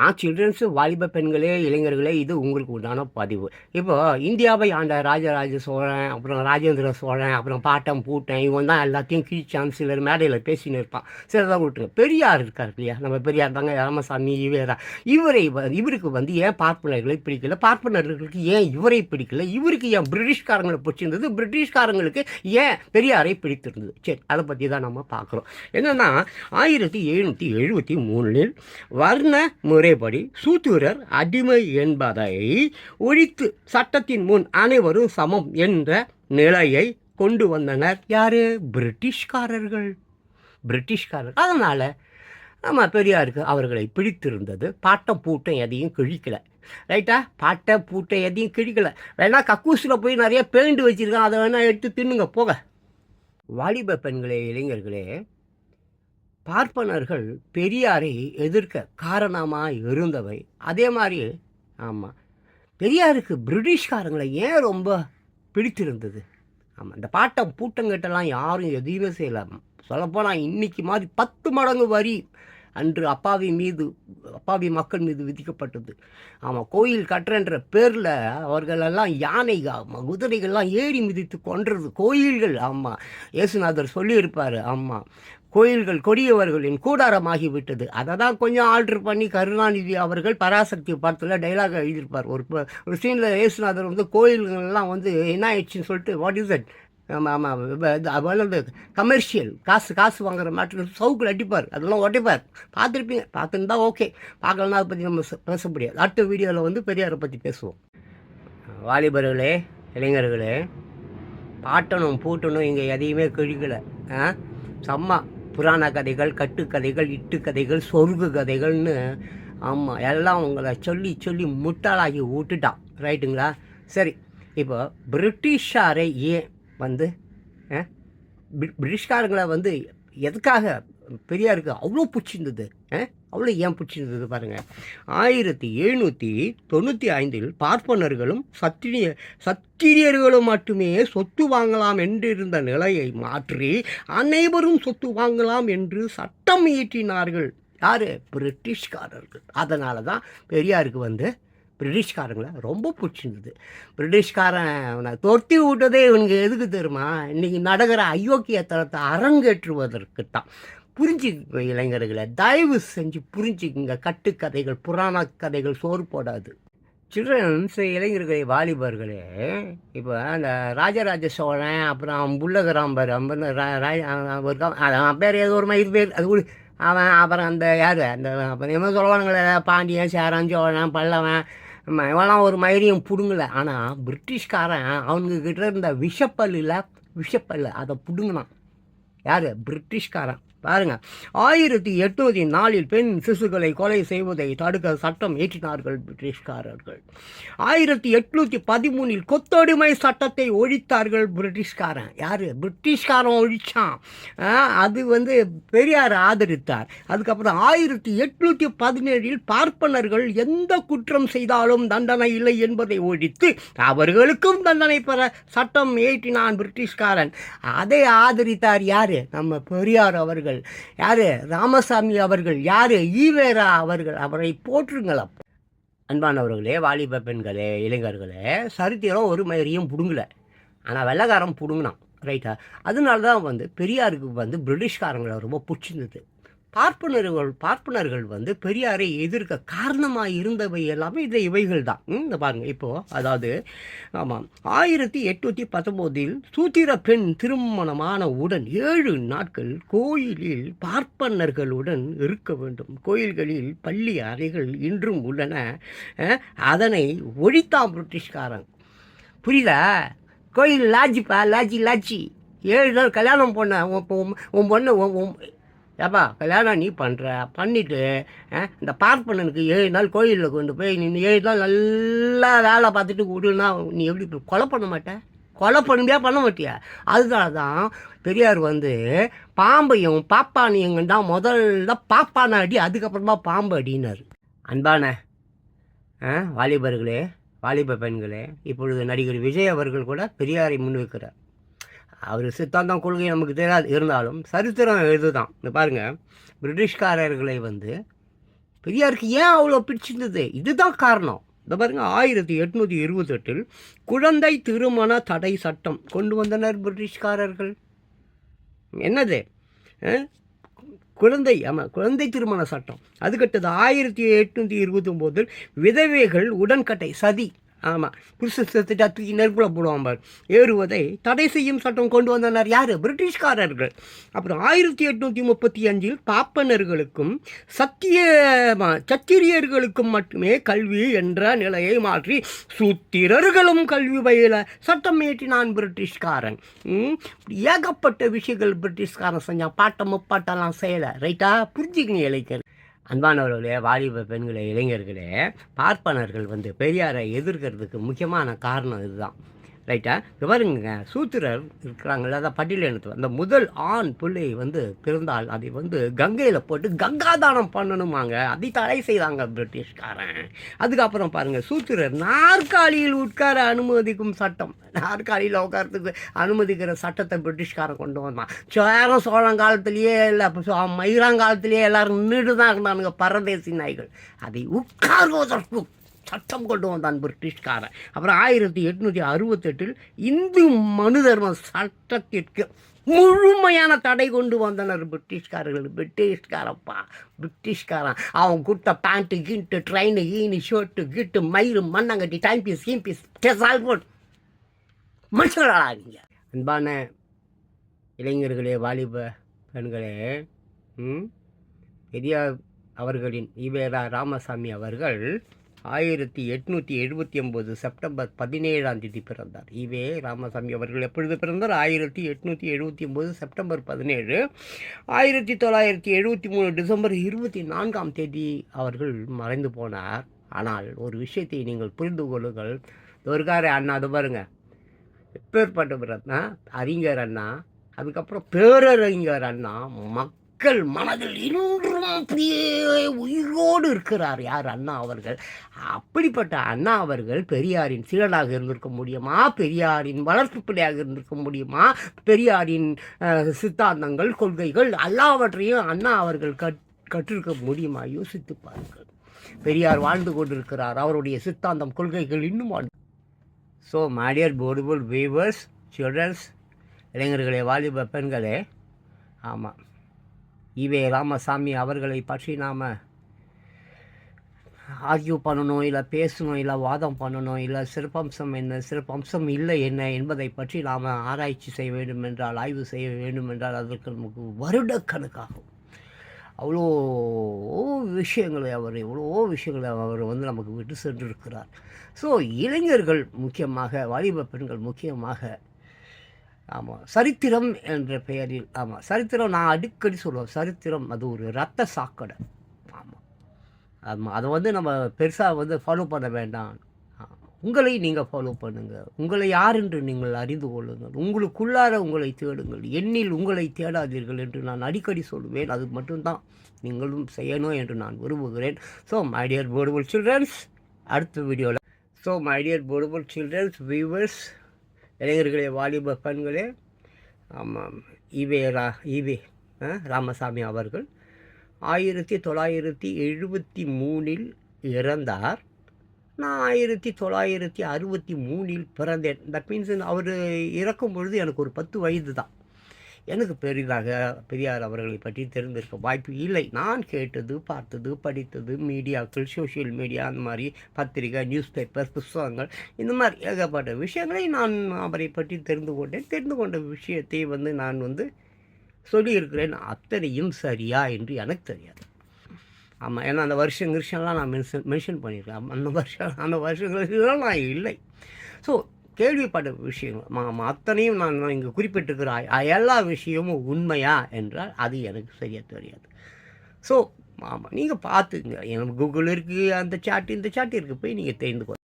ஆ childrens வாலிப பெண்களே இளைஞர்களே இது உங்களுக்கு உண்டான பதிவு. இப்போ இந்தியாவை ஆண்ட ராஜராஜ சோழன் அப்புறம் ராஜேந்திர சோழன் அப்புறம் பாட்டம் பூட்டன் இவன் தான் எல்லாத்தையும் கீழ்ச்சான் சிலர் மேடையில் பேசின்னு இருப்பான். சிலதான் விட்டுருங்க பெரியார் இருக்கார் இல்லையா? நம்ம பெரியார் தாங்க ராமசாமி இவரா இவரை வ- இவருக்கு வந்து ஏன் பார்ப்பனர்களை பிடிக்கல? பார்ப்பனர்களுக்கு ஏன் இவரை பிடிக்கல? இவருக்கு ஏன் பிரிட்டிஷ்காரங்களை பிடிச்சிருந்தது? பிரிட்டிஷ்காரங்களுக்கு ஏன் பெரியாரை பிடித்திருந்தது? சரி அதை பற்றி தான் நம்ம பார்க்குறோம். என்னென்னா ஆயிரத்தி எழுநூற்றி எழுபத்தி மூணில் வர்ண முறை முறைப்படி சூத்திரர் அடிமை என்பதை ஒழித்து சட்டத்தின் முன் அனைவரும் சமம் என்ற நிலையை கொண்டு வந்தனர். யாரு? பிரிட்டிஷ்காரர்கள். பிரிட்டிஷ்காரர். அதனால் நம்ம பெரியாருக்கு அவர்களை பிடித்திருந்தது. பாட்டம் பூட்டம் எதையும் கிழிக்கலை. ரைட்டா பாட்டை பூட்டை எதையும் கிழிக்கலை. வேணா கக்கூசில் போய் நிறைய பெயிண்ட் வச்சுருக்கான். அதை வேணால் எடுத்து தின்னுங்க. போக. வாலிப பெண்களே இளைஞர்களே பார்ப்பனர்கள் பெரியாரை எதிர்க்க காரணமாக இருந்தவை. அதே மாதிரி ஆமாம் பெரியாருக்கு பிரிட்டிஷ்காரங்களை ஏன் ரொம்ப பிடித்திருந்தது? ஆமாம் இந்த பாட்டம் பூட்டங்கிட்டலாம் யாரும் எதையுமே செய்யலாம் சொல்லப்போனால் இன்னைக்கு மாதிரி பத்து மடங்கு வரி அன்று அப்பாவி மீது அப்பாவி மக்கள் மீது விதிக்கப்பட்டது. ஆமாம் கோயில் கட்டுறன்ற பேரில் அவர்களெல்லாம் யானை ஆமாம் குதிரைகள்லாம் ஏறி மிதித்து கொன்றது கோயில்கள். ஆமாம் இயேசுநாதர் சொல்லியிருப்பார். ஆமாம் கோயில்கள் கொடியவர்களின் கூடாரமாகிவிட்டது. அதை தான் கொஞ்சம் ஆல்ட்ரு பண்ணி கருணாநிதி அவர்கள் பராசக்தி படத்தில் டைலாக் எழுதியிருப்பார். ஒரு ஒரு சீனில் இயேசுநாதர் வந்து கோயில்கள்லாம் வந்து என்ன ஆயிடுச்சுன்னு சொல்லிட்டு வாட் இஸ் தட் ஆமாம் ஆமாம் கமர்ஷியல் காசு காசு வாங்குற மாட்டில் சவுக்கில் அடிப்பார். அதெல்லாம் உடைப்பார். பார்த்துருப்பீங்க. பார்த்துருந்தா ஓகே பார்க்கலன்னா அதை பற்றி நம்ம பேச முடியாது. அடுத்த வீடியோவில் வந்து பெரியாரை பற்றி பேசுவோம். வாலிபர்களே இளைஞர்களே பாட்டணும் பூட்டணும் இங்கே எதையுமே கிழிக்கலை. ஆ? செம்ம. புராண கதைகள் கட்டுக்கதைகள் இட்டுக்கதைகள் சொர்க்கு கதைகள்னு ஆமாம் எல்லாம் உங்களை சொல்லி சொல்லி முட்டாளாகி விட்டுட்டான் ரைட்டுங்களா சரி இப்போ பிரிட்டிஷாரை ஏன் வந்து ஆ? பிரிட்டிஷ்காரங்களை வந்து எதுக்காக பெரியாருக்கு அவ்வளோ பிடிச்சிருந்தது ஆ? அவ்வளோ ஏன் பிடிச்சிருந்தது பாருங்கள் ஆயிரத்தி எழுநூற்றி தொண்ணூற்றி ஐந்தில் பார்ப்பனர்களும் சத்திரிய சத்திரியர்களும் மட்டுமே சொத்து வாங்கலாம் என்றிருந்த நிலையை மாற்றி அனைவரும் சொத்து வாங்கலாம் என்று சட்டம் இயற்றினார்கள். யார்? பிரிட்டிஷ்காரர்கள். அதனால தான் பெரியாருக்கு வந்து பிரிட்டிஷ்காரங்களை ரொம்ப பிடிச்சிருந்தது. பிரிட்டிஷ்காரன் தொட்டி விட்டதே இவனுக்கு எதுக்கு தெரியுமா? இன்றைக்கி நடக்கிற அயோக்கியத்தனத்தை அரங்கேற்றுவதற்கு தான் புரிஞ்சுக்க இளைஞர்களை தயவு செஞ்சு புரிஞ்சுக்குங்க. கட்டுக்கதைகள் புராண கதைகள் சோறு போடாது. சில்ட்ரன்ஸ் இளைஞர்களே வாலிபர்களே இப்போ அந்த ராஜராஜ சோழன் அப்புறம் புள்ளகராம்பர் அப்புறம் அவன் பேர் ஏதோ ஒரு மயிர் பேர். அது கூட அவன் அப்புறம் அந்த யார்? அந்த அப்புறம் என்ன சொல்லுவானுங்களே பாண்டியன் சேரன் சோழன் பல்லவன் இவெல்லாம் ஒரு மயிரையும் பிடுங்கல. ஆனால் பிரிட்டிஷ்காரன் அவனுங்க கிட்ட இருந்த விஷப்பல்லில் விஷப்பல்லு அதை பிடுங்கினான். யார்? பிரிட்டிஷ்காரன். பாருங்க. ஆயிரத்தி எட்நூத்தி நாலில் பெண் சிசுக்களை கொலை செய்வதை தடுக்க சட்டம் ஏற்றினார்கள் பிரிட்டிஷ்காரர்கள். ஆயிரத்தி எட்நூற்றி பதிமூணில் கொத்தடிமை சட்டத்தை ஒழித்தார்கள் பிரிட்டிஷ்காரன். யார்? பிரிட்டிஷ்காரன் ஒழித்தான் அது வந்து பெரியார் ஆதரித்தார். அதுக்கப்புறம் ஆயிரத்தி எட்நூத்தி பதினேழில் பார்ப்பனர்கள் எந்த குற்றம் செய்தாலும் தண்டனை இல்லை என்பதை ஒழித்து அவர்களுக்கும் தண்டனை பெற சட்டம் ஏற்றினான் பிரிட்டிஷ்காரன். அதை ஆதரித்தார் யார்? நம்ம பெரியார் அவர்கள். யார்? ராமசாமி அவர்கள். யார்? ஈவேரா அவர்கள். அவரை போற்றுங்கள் அப்போ. அன்பானவர்களே வாலிப பெண்களே இளைஞர்களே சரித்திரம் ஒரு மாதிரியும் பிடுங்கல. ஆனால் வெள்ளைக்காரன் பிடுங்கினான். ரைட்டா அதனால தான் வந்து பெரியாருக்கு வந்து பிரிட்டிஷ்காரங்களை ரொம்ப பிடிச்சிருந்தது. பார்ப்பனர்கள் பார்ப்பனர்கள் வந்து பெரியாரை எதிர்க்க காரணமாக இருந்தவை எல்லாமே இந்த இவைகள் தான் இந்த பாருங்க இப்போது அதாவது ஆமாம் ஆயிரத்தி எட்நூற்றி பத்தொம்போதில் சூத்திர பெண் திருமணமான உடன் ஏழு நாட்கள் கோயிலில் பார்ப்பனர்களுடன் இருக்க வேண்டும். கோயில்களில் பள்ளி அறைகள் இன்றும் உள்ளன. அதனை ஒழித்தான் பிரிட்டிஷ்காரன். புரியுதா? கோயில் லாஜிப்பா? லாஜி லாட்ஜி ஏழு நாள் கல்யாணம் பண்ண உன் உன் பொண்ணு உன் ஏப்பா கல்யாணம் நீ பண்ணுற பண்ணிவிட்டு இந்த பார்ப்பனனுக்கு ஏழு நாள் கோயிலில் கொண்டு போய் நீ ஏழு நாள் நல்லா வேலை பார்த்துட்டு விடுனா நீ எப்படி கொலை பண்ண மாட்ட? கொலை பண்ணும்பியா பண்ண மாட்டியா? அதனால தான் பெரியார் வந்து பாம்பையும் பாப்பானியும் தான் முதல்ல பாப்பான அடி அதுக்கப்புறமா பாம்பு அடினார். அன்பான ஆ, வாலிபர்களே வாலிப பெண்களே இப்பொழுது நடிகர் விஜய் அவர்கள் கூட பெரியாரை முன்வைக்கிறார். அவர் சித்தாந்தம் கொள்கை நமக்கு தெரியாது. இருந்தாலும் சரித்திரம் இதுதான். இந்த பாருங்க. பிரிட்டிஷ்காரர்களை வந்து பெரியாருக்கு ஏன் அவ்வளோ பிடிச்சிருந்தது? இதுதான் காரணம். இந்த பாருங்கள் ஆயிரத்தி எட்நூற்றி இருபத்தெட்டில் குழந்தை திருமண தடை சட்டம் கொண்டு வந்தனர் பிரிட்டிஷ்காரர்கள். என்னது? குழந்தை ஆமாம் குழந்தை திருமண சட்டம். அதுக்கடுத்தது ஆயிரத்தி எட்நூற்றி இருபத்தொம்போதில் விதவைகள் உடன்கட்டை சதி. ஆமாம் புருஷன் செத்துட்டா தூக்கி நெருப்புல போடுவான் பார். ஏறுவதை தடை செய்யும் சட்டம் கொண்டு வந்தனர் யார்? பிரிட்டிஷ்காரர்கள். அப்புறம் ஆயிரத்தி எட்நூற்றி முப்பத்தி அஞ்சில் பாப்பனர்களுக்கும் சத்திய சத்திரியர்களுக்கும் மட்டுமே கல்வி என்ற நிலையை மாற்றி சூத்திரர்களும் கல்வி பயில சட்டம் ஏற்றினான் பிரிட்டிஷ்காரன். ம், ஏகப்பட்ட விஷயங்கள் பிரிட்டிஷ்காரன் செஞ்சான். பாட்டம் முப்பாட்டெல்லாம் செய்யலை. ரைட்டா? புரிஞ்சுக்கணும் இளைஞர் அன்பானவர்களே வாலிப பெண்களே இளைஞர்களே பார்ப்பனர்கள் வந்து பெரியாரை எதிர்க்கிறதுக்கு முக்கியமான காரணம் இதுதான். ரைட்டா? இங்க பாருங்க சூத்திரர் இருக்கிறாங்கள அதான் பட்டியல் இனத்து அந்த முதல் ஆண் பிள்ளை வந்து பிறந்தால் அதை வந்து கங்கையில் போட்டு கங்காதானம் பண்ணணுமாங்க. அதை தடை செய்தாங்க பிரிட்டிஷ்காரன். அதுக்கப்புறம் பாருங்க சூத்திரர் நாற்காலியில் உட்கார அனுமதிக்கும் சட்டம். நாற்காலியில் உட்காரத்துக்கு அனுமதிக்கிற சட்டத்தை பிரிட்டிஷ்காரன் கொண்டு வந்தான். சேரம் சோழங்காலத்திலேயே இல்லை மயிராங்காலத்திலேயே எல்லாரும் நின்றுட்டு தான் இருந்தானுங்க பரதேசி நாய்கள். அதை உட்கார்வதற்கு சட்டம் கொண்டு வந்தான் பிரிட்டிஷ்காரன். அப்புறம் ஆயிரத்தி எட்நூற்றி அறுபத்தெட்டில் இந்து மனு தர்ம சட்டத்திற்கு முழுமையான தடை கொண்டு வந்தனர் பிரிட்டிஷ்காரர்கள். பிரிட்டிஷ்காரப்பா பிரிட்டிஷ்காரன். அவன் கொடுத்த பேண்ட்டு கீண்ட்டு ட்ரெயின் ஈனு ஷர்ட்டு கிட்டு மயிறு மண்ணங்கட்டி டைம் பீஸ் கீம் பீஸ் டெசால் போட் மனுஷங்களாங்க அன்பான இளைஞர்களே வாலிப பெண்களே பெரியார் அவர்களின் ஈவேரா ராமசாமி அவர்கள் ஆயிரத்தி எட்நூற்றி எழுபத்தி ஒம்பது செப்டம்பர் பதினேழாம் தேதி பிறந்தார். இவே ராமசாமி அவர்கள் எப்பொழுது பிறந்தார்? ஆயிரத்தி எட்நூற்றி எழுபத்தி ஒம்பது செப்டம்பர் பதினேழு. ஆயிரத்தி தொள்ளாயிரத்தி எழுபத்தி மூணு டிசம்பர் இருபத்தி நான்காம் தேதி அவர்கள் மறைந்து போனார். ஆனால் ஒரு விஷயத்தை நீங்கள் புரிந்து கொள்ளுங்கள். ஒரு அண்ணா அது பாருங்க. எப்பேற்பட்ட அண்ணா அறிஞர் அண்ணா அதுக்கப்புறம் பேரறிஞர் அண்ணா மக்கள் மனதில் இன்றும் அப்படியே உயிரோடு இருக்கிறார். யார்? அண்ணா அவர்கள். அப்படிப்பட்ட அண்ணா அவர்கள் பெரியாரின் சீடனாக இருந்திருக்க முடியுமா? பெரியாரின் வளர்ப்பு பிள்ளையாக இருந்திருக்க முடியுமா? பெரியாரின் சித்தாந்தங்கள் கொள்கைகள் எல்லாவற்றையும் அண்ணா அவர்கள் கற் கற்றிருக்க முடியுமா? யோசித்து பாருங்கள். பெரியார் வாழ்ந்து கொண்டிருக்கிறார். அவருடைய சித்தாந்தம் கொள்கைகள் இன்னும் so my dear portable viewers childrens இளைஞர்களே வாலிப பெண்களே ஆமாம் ஈவே ராமசாமி அவர்களை பற்றி நாம் ஆர்கியூ பண்ணணும் இல்லை பேசணும் இல்லை வாதம் பண்ணணும் இல்லை சிறப்பம்சம் என்ன சிறப்பம்சம் இல்லை என்ன என்பதை பற்றி நாம் ஆராய்ச்சி செய்ய வேண்டும் என்றால் ஆய்வு செய்ய வேண்டும் என்றால் அதற்கு நமக்கு வருடக்கணக்காகும். அவ்வளோ விஷயங்களை அவர் எவ்வளோ விஷயங்களை அவர் வந்து நமக்கு விட்டு சென்றிருக்கிறார். ஸோ இளைஞர்கள் முக்கியமாக வாலிப பெண்கள் முக்கியமாக ஆமாம் சரித்திரம் என்ற பெயரில் ஆமாம் சரித்திரம் நான் அடிக்கடி சொல்லுவேன். சரித்திரம் அது ஒரு ரத்த சாக்கடை. ஆமாம் ஆமாம் அதை வந்து நம்ம பெருசாக வந்து ஃபாலோ பண்ண வேண்டாம். உங்களை நீங்கள் ஃபாலோ பண்ணுங்கள் உங்களை யார் என்று நீங்கள் அறிந்து கொள்ளுங்கள். உங்களுக்குள்ளார உங்களை தேடுங்கள். எண்ணில் உங்களை தேடாதீர்கள் என்று நான் அடிக்கடி சொல்லுவேன். அது மட்டும்தான் நீங்களும் செய்யணும் என்று நான் விரும்புகிறேன். So my dear portable childrens அடுத்த வீடியோவில் so my dear portable childrens viewers இளைஞர்களே வாலிப பெண்களே ஆமாம் ஈவே ரா ஈவே ராமசாமி அவர்கள் ஆயிரத்தி தொள்ளாயிரத்தி எழுபத்தி மூணில் இறந்தார். நான் ஆயிரத்தி தொள்ளாயிரத்தி அறுபத்தி மூணில் பிறந்தேன். தட் மீன்ஸ் அவர் இறக்கும் பொழுது எனக்கு ஒரு பத்து வயது தான் எனக்கு பெரிதாக பெரியார் அவர்களை பற்றி தெரிந்திருக்க வாய்ப்பு இல்லை. நான் கேட்டது பார்த்தது படித்தது மீடியாக்கள் சோஷியல் மீடியா அந்த மாதிரி பத்திரிகை நியூஸ் பேப்பர் புஸ்தகங்கள் இந்த மாதிரி ஏகப்பட்ட விஷயங்களை நான் அவரை பற்றி தெரிந்து கொண்டேன். தெரிந்து கொண்ட விஷயத்தை வந்து நான் வந்து சொல்லியிருக்கிறேன். அத்தனையும் சரியா என்று எனக்கு தெரியாது. ஆமாம் ஏன்னா அந்த வருஷம் கிருஷன்லாம் நான் மென்ஷன் மென்ஷன் பண்ணியிருக்கேன். அந்த வருஷம் அந்த வருஷங்களுக்கெல்லாம் நான் இல்லை. ஸோ கேள்விப்பட்ட விஷயங்கள். ஆமாம் அத்தனையும் நான் இங்கே குறிப்பிட்டிருக்கிற எல்லா விஷயமும் உண்மையா என்றால் அது எனக்கு சரியாக தெரியாது. ஸோ ஆமாம் நீங்கள் பார்த்துங்க. எனக்கு கூகுள் இருக்குது அந்த சாட்டு இந்த சாட்டு இருக்குது போய் நீங்கள் தெரிந்து கொள்ள